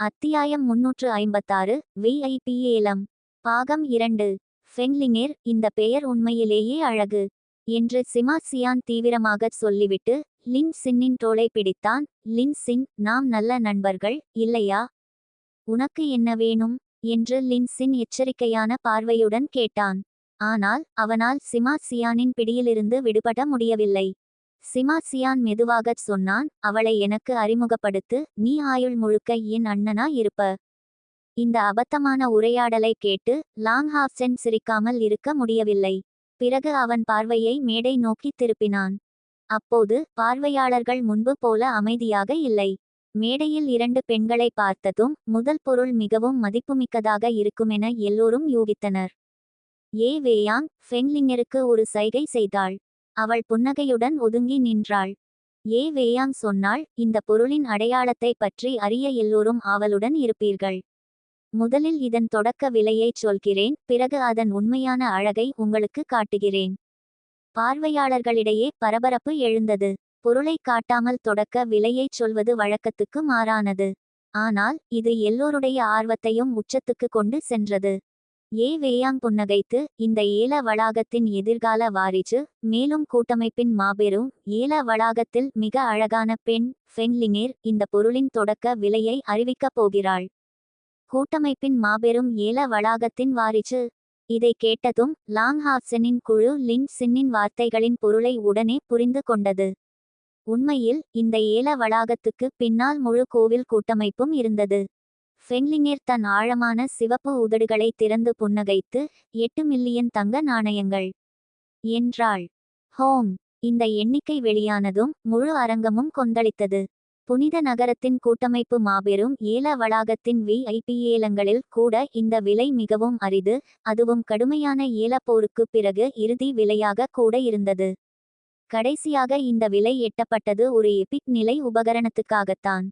அத்தியாயம் முன்னூற்று ஐம்பத்தாறு விஐபி ஏலம் பாகம் இரண்டு. ஃபெங்லிங்கேர் இந்த பெயர் உண்மையிலேயே அழகு என்று சிமா சியான் தீவிரமாகச் சொல்லிவிட்டு லின் சின்னின் தோளை பிடித்தான். லின் சின் நாம் நல்ல நண்பர்கள் இல்லையா? உனக்கு என்ன வேணும்? என்று லின் சின் எச்சரிக்கையான பார்வையுடன் கேட்டான். ஆனால் அவனால் சிமா சியானின் பிடியிலிருந்து விடுபட முடியவில்லை. சிமா சியான் மெதுவாகச் சொன்னான் அவளை எனக்கு அறிமுகப்படுத்து நீ ஆயுள் முழுக்க என் அண்ணனா இருப்ப இந்த அபத்தமான உரையாடலை கேட்டு லாங் ஹாப்சென் சிரிக்காமல் இருக்க முடியவில்லை. பிறகு அவன் பார்வையை மேடை நோக்கி திருப்பினான். அப்போது பார்வையாளர்கள் முன்பு போல அமைதியாக இல்லை. மேடையில் இரண்டு பெண்களை பார்த்ததும் முதல் பொருள் மிகவும் மதிப்புமிக்கதாக இருக்குமென எல்லோரும் யூகித்தனர். ஏ. வேயாங் ஃபெங்லிங்கருக்கு ஒரு சைகை செய்தாள். அவள் புன்னகையுடன் ஒதுங்கி நின்றாள். ஏ. வேயாங் சொன்னாள் இந்த பொருளின் அடையாளத்தை பற்றி அறிய எல்லோரும் ஆவலுடன் இருப்பீர்கள். முதலில் இதன் தொடக்க விலையைச் சொல்கிறேன் பிறகு அதன் உண்மையான அழகை உங்களுக்கு காட்டுகிறேன். பார்வையாளர்களிடையே பரபரப்பு எழுந்தது. பொருளை காட்டாமல் தொடக்க விலையைச் சொல்வது வழக்கத்துக்கு மாறானது. ஆனால் இது எல்லோருடைய ஆர்வத்தையும் உச்சத்துக்கு கொண்டு சென்றது. ஏ வேயாங் புன்னகைத்து இந்த ஏல வளாகத்தின் எதிர்கால வாரிஜு மேலும் கூட்டமைப்பின் மாபெரும் ஏல வளாகத்தில் மிக அழகான பெண் ஃபென்லினேர் இந்த பொருளின் தொடக்க விலையை அறிவிக்கப் போகிறாள். கூட்டமைப்பின் மாபெரும் ஏல வளாகத்தின் வாரிஜு இதை கேட்டதும் லாங் ஹாப்சனின் குழு லின் சின்னின் வார்த்தைகளின் பொருளை உடனே புரிந்து கொண்டது. உண்மையில் இந்த ஏல வளாகத்துக்கு பின்னால் முழு கோவில் கூட்டமைப்பும் இருந்தது. ஃபெங்லிங்கேர் தன் ஆழமான சிவப்பு உதடுகளை திறந்து புன்னகைத்து எட்டு மில்லியன் தங்க நாணயங்கள் என்றாள். ஹோம். இந்த எண்ணிக்கை வெளியானதும் முழு அரங்கமும் கொந்தளித்தது. புனித நகரத்தின் கூட்டமைப்பு மாபெரும் ஏல வளாகத்தின் விஐபி ஏலங்களில் கூட இந்த விலை மிகவும் அரிது அதுவும் கடுமையான ஏலப்போருக்கு பிறகு இறுதி விலையாக கூட இருந்தது. கடைசியாக இந்த விலை எட்டப்பட்டது ஒரு எபிக் நிலை உபகரணத்துக்காகத்தான்.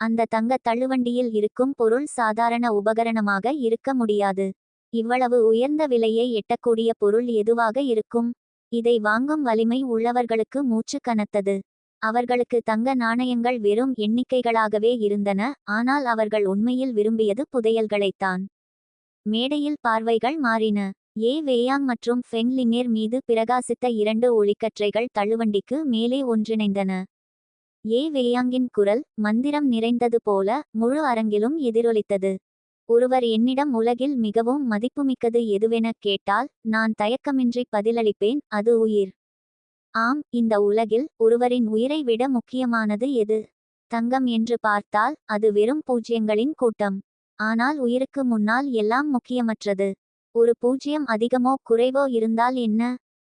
அந்த தங்க தள்ளுவண்டியில் இருக்கும் பொருள் சாதாரண உபகரணமாக இருக்க முடியாது. இவ்வளவு உயர்ந்த விலையை எட்டக்கூடிய பொருள் எதுவாக இருக்கும்? இதை வாங்கும் வலிமை உள்ளவர்களுக்கு மூச்சு கனத்தது. அவர்களுக்கு தங்க நாணயங்கள் வெறும் எண்ணிக்கைகளாகவே இருந்தன ஆனால் அவர்கள் உண்மையில் விரும்பியது புதையல்களைத்தான். மேடையில் பார்வைகள் மாறின. ஏ. வேயாங் மற்றும் ஃபெங்லிங்கேர் மீது பிரகாசித்த இரண்டு ஒளிக்கற்றைகள் தள்ளுவண்டிக்கு மேலே ஒன்றிணைந்தன. ஏ. வெளியாங்கின் குரல் மந்திரம் நிறைந்தது போல முழு அரங்கிலும் எதிரொலித்தது. ஒருவர் என்னிடம் உலகில் மிகவும் மதிப்புமிக்கது எதுவெனக் கேட்டால் நான் தயக்கமின்றி பதிலளிப்பேன் அது உயிர். ஆம் இந்த உலகில் ஒருவரின் உயிரை விட முக்கியமானது எது? தங்கம் என்று பார்த்தால் அது வெறும் பூஜ்யங்களின் கூட்டம். ஆனால் உயிருக்கு முன்னால் எல்லாம் முக்கியமற்றது. ஒரு பூஜ்யம் அதிகமோ குறைவோ இருந்தால் என்ன?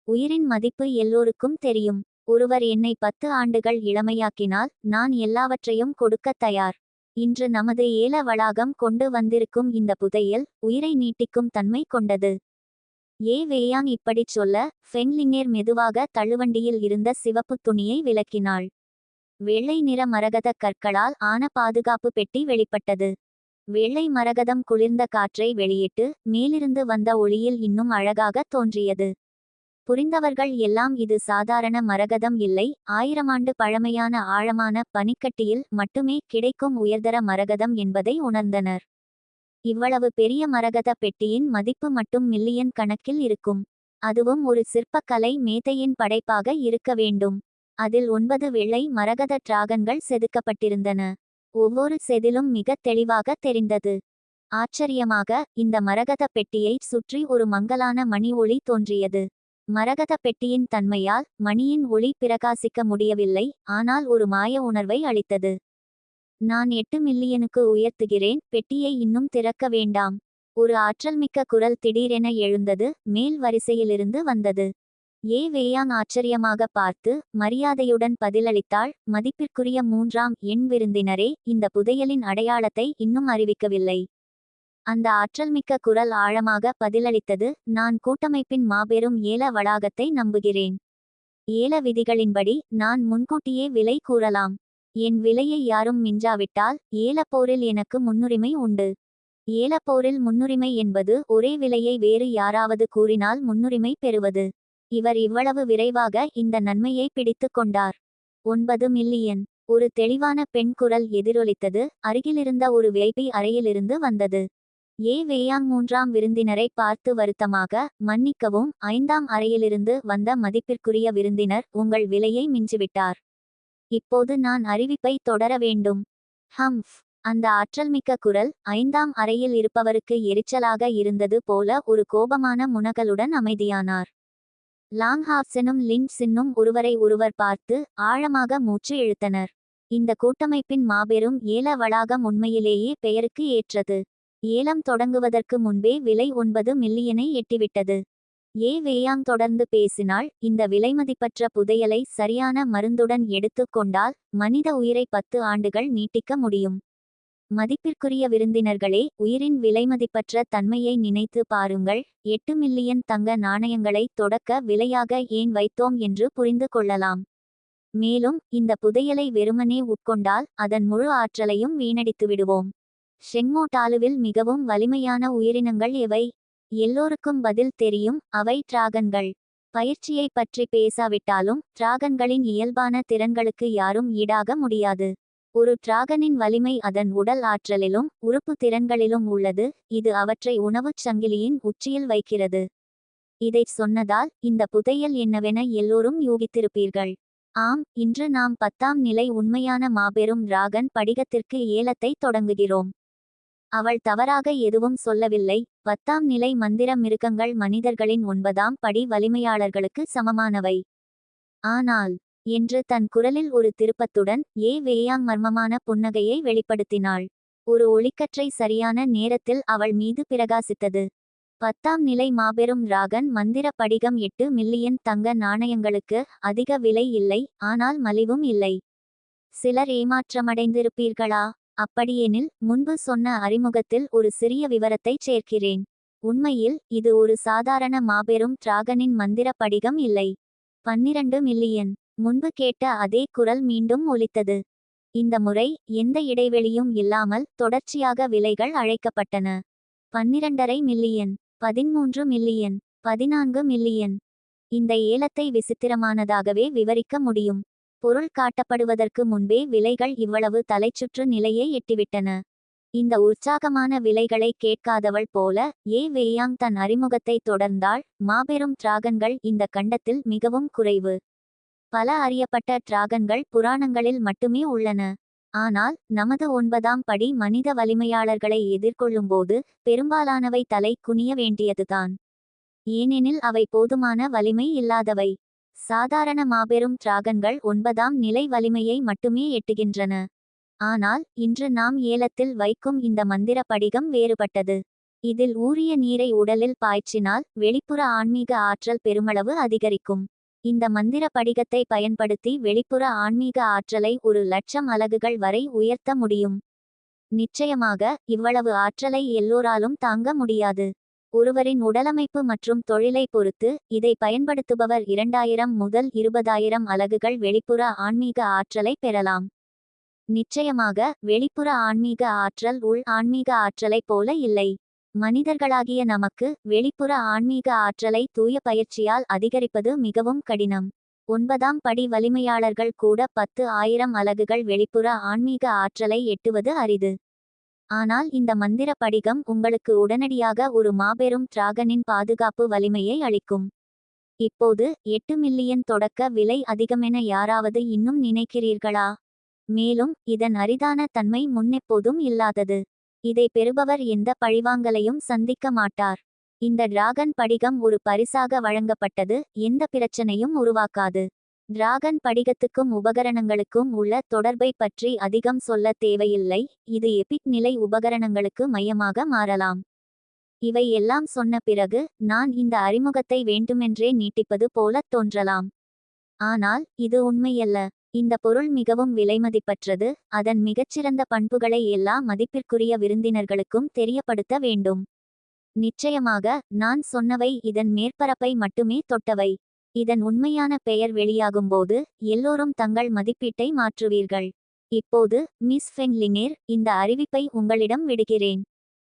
உயிரின் மதிப்பு எல்லோருக்கும் தெரியும். ஒருவர் என்னை பத்து ஆண்டுகள் இளமையாக்கினால் நான் எல்லாவற்றையும் கொடுக்க தயார். இன்று நமது ஏல வளாகம் கொண்டு வந்திருக்கும் இந்த புதையல் உயிரை நீட்டிக்கும் தன்மை கொண்டது. ஏ வேயாங் இப்படிச் சொல்ல ஃபெங்லிங்கேர் மெதுவாக தள்ளுவண்டியில் இருந்த சிவப்பு துணியை விளக்கினாள். வெள்ளை நிற மரகத கற்களால் ஆன பாதுகாப்பு பெட்டி வெளிப்பட்டது. வெள்ளை மரகதம் குளிர்ந்த காற்றை வெளியிட்டு மேலிருந்து வந்த ஒளியில் இன்னும் அழகாக தோன்றியது. புரிந்தவர்கள் எல்லாம் இது சாதாரண மரகதம் இல்லை. ஆயிரமாண்டு பழமையான ஆழமான பனிக்கட்டியில் மட்டுமே கிடைக்கும் உயர்தர மரகதம் என்பதை உணர்ந்தனர். இவ்வளவு பெரிய மரகத பெட்டியின் மதிப்பு மட்டும் மில்லியன் கணக்கில் இருக்கும். அதுவும் ஒரு சிற்பக்கலை மேதையின் படைப்பாக இருக்க வேண்டும். அதில் ஒன்பது வெள்ளை மரகத டிராகன்கள் செதுக்கப்பட்டிருந்தன. ஒவ்வொரு செதிலும் மிக தெளிவாக தெரிந்தது. ஆச்சரியமாக இந்த மரகத பெட்டியை சுற்றி ஒரு மங்கலான மணி ஒளி தோன்றியது. மரகத பெட்டியின் தன்மையால் மணியின் ஒளி பிரகாசிக்க முடியவில்லை ஆனால் ஒரு மாய உணர்வை அளித்தது. நான் எட்டு மில்லியனுக்கு உயர்த்துகிறேன் பெட்டியை இன்னும் திறக்க வேண்டாம். ஒரு ஆற்றல்மிக்க குரல் திடீரென எழுந்தது மேல் வரிசையிலிருந்து வந்தது. ஏ. வேயாங் ஆச்சரியமாக பார்த்து மரியாதையுடன் பதிலளித்தாள் மதிப்பிற்குரிய மூன்றாம் எண் விருந்தினரே இந்த புதையலின் அடையாளத்தை இன்னும் அறிவிக்கவில்லை. அந்த ஆற்றல்மிக்க குரல் ஆழமாக பதிலளித்தது நான் கூட்டமைப்பின் மாபெரும் ஏல வளாகத்தை நம்புகிறேன். ஏல விதிகளின்படி நான் முன்கூட்டியே விலை கூறலாம். என் விலையை யாரும் மிஞ்சாவிட்டால் ஏலப்போரில் எனக்கு முன்னுரிமை உண்டு. ஏலப்போரில் முன்னுரிமை என்பது ஒரே விலையை வேறு யாராவது கூறினால் முன்னுரிமை பெறுவது. இவர் இவ்வளவு விரைவாக இந்த நன்மையை பிடித்து கொண்டார். ஒன்பது மில்லியன். ஒரு தெளிவான பெண் குரல் எதிரொலித்தது அருகிலிருந்த ஒரு வேபி அறையிலிருந்து வந்தது. ஏ வேயாங் மூன்றாம் விருந்தினரை பார்த்து வருத்தமாக மன்னிக்கவும் ஐந்தாம் அறையிலிருந்து வந்த மதிப்பிற்குரிய விருந்தினர் உங்கள் விலையை மிஞ்சிவிட்டார். இப்போது நான் அறிவிப்பை தொடர வேண்டும். ஹம்ஃப். அந்த ஆற்றல்மிக்க குரல் ஐந்தாம் அறையில் இருப்பவருக்கு எரிச்சலாக இருந்தது போல ஒரு கோபமான முனகலுடன் அமைதியானார். லாங்ஹாப்சனும் லின்சின்னும் ஒருவரை ஒருவர் பார்த்து ஆழமாக மூச்சு இழுத்தனர். இந்த கூட்டமைப்பின் மாபெரும் ஏல வளாகம் உண்மையிலேயே பெயருக்கு ஏற்றது. ஏலம் தொடங்குவதற்கு முன்பே விலை ஒன்பது மில்லியனை எட்டிவிட்டது. ஏ. வேயாங் தொடர்ந்து பேசினால் இந்த விலைமதிப்பற்ற புதையலை சரியான மருந்துடன் எடுத்துக் கொண்டால் மனித உயிரை பத்து ஆண்டுகள் நீட்டிக்க முடியும். மதிப்பிற்குரிய விருந்தினர்களே உயிரின் விலைமதிப்பற்ற தன்மையை நினைத்து பாருங்கள் எட்டு மில்லியன் தங்க நாணயங்களை தொடக்க விலையாக ஏன் வைத்தோம் என்று புரிந்து கொள்ளலாம். மேலும் இந்த புதையலை வெறுமனே உட்கொண்டால் அதன் முழு ஆற்றலையும் வீணடித்து விடுவோம் செங்கோட்டாலுவில் மிகவும் வலிமையான உயிரினங்கள் எவை? எல்லோருக்கும் பதில் தெரியும் அவை டிராகன்கள். பயிற்சியை பற்றி பேசாவிட்டாலும் டிராகன்களின் இயல்பான திறன்களுக்கு யாரும் ஈடாக முடியாது. ஒரு டிராகனின் வலிமை அதன் உடல் ஆற்றலிலும் உறுப்பு திறன்களிலும் உள்ளது இது அவற்றை உணவுச் சங்கிலியின் உச்சியில் வைக்கிறது. இதைச் சொன்னதால் இந்த புதையல் என்னவென எல்லோரும் யூகித்திருப்பீர்கள். ஆம் இன்று நாம் பத்தாம் நிலை உண்மையான மாபெரும் டிராகன் படிகத்திற்கு ஏலத்தை தொடங்குகிறோம். அவள் தவறாக எதுவும் சொல்லவில்லை. பத்தாம் நிலை மந்திர மிருகங்கள் மனிதர்களின் ஒன்பதாம் படி வலிமையாளர்களுக்கு சமமானவை. ஆனால் என்று தன் குரலில் ஒரு திருப்பத்துடன் ஏ. வேயாங் மர்மமான புன்னகையை வெளிப்படுத்தினாள். ஒரு ஒளிக்கற்றை சரியான நேரத்தில் அவள் மீது பிரகாசித்தது. பத்தாம் நிலை மாபெரும் ராகன் மந்திர படிகம் எட்டு மில்லியன் தங்க நாணயங்களுக்கு அதிக விலை இல்லை ஆனால் மலிவும் இல்லை. சிலர் ஏமாற்றமடைந்திருப்பீர்களா? அப்படியெனில் முன்பு சொன்ன அறிமுகத்தில் ஒரு சிறிய விவரத்தை சேர்க்கிறேன். உண்மையில் இது ஒரு சாதாரண மாபெரும் டிராகனின் மந்திர படிகம் இல்லை. பன்னிரண்டு மில்லியன். முன்பு கேட்ட அதே குரல் மீண்டும் ஒலித்தது. இந்த முறை எந்த இடைவெளியும் இல்லாமல் தொடர்ச்சியாக விலைகள் அழைக்கப்பட்டன. பன்னிரண்டரை மில்லியன். பதிமூன்று மில்லியன். பதினான்கு மில்லியன். இந்த ஏலத்தை விசித்திரமானதாகவே விவரிக்க முடியும். பொருள் காட்டப்படுவதற்கு முன்பே விலைகள் இவ்வளவு தலைச்சுற்று நிலையை எட்டிவிட்டன. இந்த உற்சாகமான விலைகளை கேட்காதவள் போல ஏ வேயாங் தன் அறிமுகத்தை தொடர்ந்தாள் மாபெரும் டிராகன்கள் இந்த கண்டத்தில் மிகவும் குறைவு. பல அறியப்பட்ட டிராகன்கள் புராணங்களில் மட்டுமே உள்ளன. ஆனால் நமது ஒன்பதாம் படி மனித வலிமையாளர்களை எதிர்கொள்ளும்போது பெரும்பாலானவை தலை குனிய வேண்டியதுதான். ஏனெனில் அவை போதுமான வலிமை இல்லாதவை. சாதாரண மாபெரும் டிராகன்கள் ஒன்பதாம் நிலை வலிமையை மட்டுமே எட்டுகின்றன. ஆனால் இன்று நாம் ஏலத்தில் வைக்கும் இந்த மந்திர படிகம் வேறுபட்டது. இதில் ஊறிய நீரை உடலில் பாய்ச்சினால் வெளிப்புற ஆன்மீக ஆற்றல் பெருமளவு அதிகரிக்கும். இந்த மந்திர படிகத்தை பயன்படுத்தி வெளிப்புற ஆன்மீக ஆற்றலை ஒரு லட்சம் அலகுகள் வரை உயர்த்த முடியும். நிச்சயமாக இவ்வளவு ஆற்றலை எல்லோராலும் தாங்க முடியாது. ஒருவரின் உடலமைப்பு மற்றும் தொழிலை பொறுத்து இதை பயன்படுத்துபவர் இரண்டாயிரம் முதல் இருபதாயிரம் அலகுகள் வெளிப்புற ஆன்மீக ஆற்றலை பெறலாம். நிச்சயமாக வெளிப்புற ஆன்மீக ஆற்றல் உள் ஆன்மீக ஆற்றலைப் போல இல்லை. மனிதர்களாகிய நமக்கு வெளிப்புற ஆன்மீக ஆற்றலை தூய பயிற்சியால் அதிகரிப்பது மிகவும் கடினம். ஒன்பதாம் படி வலிமையாளர்கள் கூட பத்து ஆயிரம் அலகுகள் வெளிப்புற ஆன்மீக ஆற்றலை எட்டுவது அரிது. ஆனால் இந்த மந்திர படிகம் உங்களுக்கு உடனடியாக ஒரு மாபெரும் டிராகனின் பாதுகாப்பு வலிமையை அளிக்கும். இப்போது எட்டு மில்லியன் தொடக்க விலை அதிகமென யாராவது இன்னும் நினைக்கிறீர்களா? மேலும் இதன் அரிதான தன்மை முன்னெப்போதும் இல்லாதது. இதை பெறுபவர் எந்த பழிவாங்கலையும் சந்திக்க மாட்டார். இந்த டிராகன் படிகம் ஒரு பரிசாக வழங்கப்பட்டது எந்த பிரச்சனையும் உருவாக்காது. டிராகன் படிகத்துக்கும் உபகரணங்களுக்கும் உள்ள தொடர்பை பற்றி அதிகம் சொல்ல தேவையில்லை. இது எபிக் நிலை உபகரணங்களுக்கு மையமாக மாறலாம். இவை எல்லாம் சொன்ன பிறகு நான் இந்த அறிமுகத்தை வேண்டுமென்றே நீட்டிப்பது போலத் தோன்றலாம். ஆனால் இது உண்மையல்ல. இந்த பொருள் மிகவும் விலைமதிப்பற்றது அதன் மிகச்சிறந்த பண்புகளை எல்லா மதிப்பிற்குரிய விருந்தினர்களுக்கும் தெரியப்படுத்த வேண்டும். நிச்சயமாக நான் சொன்னவை இதன் மேற்பரப்பை மட்டுமே தொட்டவை. இதன் உண்மையான பெயர் வெளியாகும்போது எல்லோரும் தங்கள் மதிப்பீட்டை மாற்றுவீர்கள். இப்போது மிஸ் ஃபெங்லினேர் இந்த அறிவிப்பை உங்களிடம் விடுகிறேன்.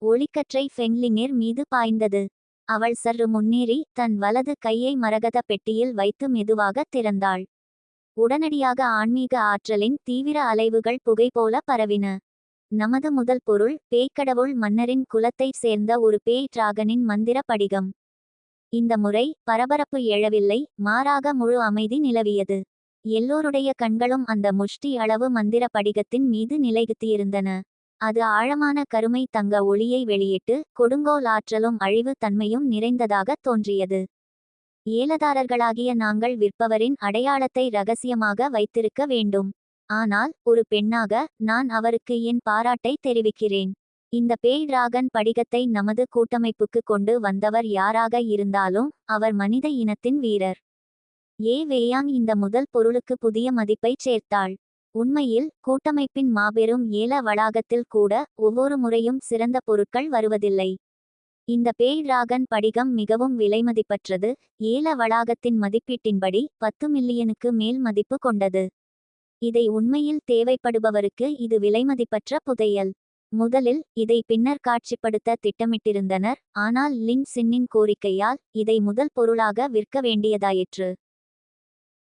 ஒளிக்கற்றை ஃபெங்லினேர் மீது பாய்ந்தது. அவள் சற்று முன்னேறி தன் வலது கையை மரகத பெட்டியில் வைத்து மெதுவாக திறந்தாள். உடனடியாக ஆன்மீக ஆற்றலின் தீவிர அலைவுகள் புகை போல பரவின. நமது முதல் பொருள் பேய்க்கடவுள் மன்னரின் குலத்தைச் சேர்ந்த ஒரு பேய் டிராகனின் மந்திர படிகம். இந்த முறை பரபரப்பு எழவில்லை மாறாக முழு அமைதி நிலவியது. எல்லோருடைய கண்களும் அந்த முஷ்டி அளவு மந்திர படிகத்தின் மீது நிலைகுத்தியிருந்தன அது ஆழமான கருமை தங்க ஒளியை வெளியிட்டு கொடுங்கோல் ஆற்றலும் அழிவு தன்மையும் நிறைந்ததாக தோன்றியது. ஏலதாரர்களாகிய நாங்கள் விற்பவரின் அடையாளத்தை ரகசியமாக வைத்திருக்க வேண்டும். ஆனால் ஒரு பெண்ணாக நான் அவருக்கு என் பாராட்டை தெரிவிக்கிறேன். இந்த பேய் டிராகன் படிகத்தை நமது கூட்டமைப்புக்கு கொண்டு வந்தவர் யாராக இருந்தாலும் அவர் மனித இனத்தின் வீரர். ஏ. வேயாங் இந்த முதல் பொருளுக்கு புதிய மதிப்பைச் சேர்த்தாள். உண்மையில் கூட்டமைப்பின் மாபெரும் ஏல வளாகத்தில் கூட ஒவ்வொரு முறையும் சிறந்த பொருட்கள் வருவதில்லை. இந்த பேய் டிராகன் படிகம் மிகவும் விலைமதிப்பற்றது ஏல வளாகத்தின் மதிப்பீட்டின்படி பத்து மில்லியனுக்கு மேல் மதிப்பு கொண்டது. இதை உண்மையில் தேவைப்படுபவருக்கு இது விலைமதிப்பற்ற புதையல். முதலில் இதை பின்னர் காட்சிப்படுத்த திட்டமிட்டிருந்தனர் ஆனால் லின் சின்னின் கோரிக்கையால் இதை முதல் பொருளாக விற்க வேண்டியதாயிற்று.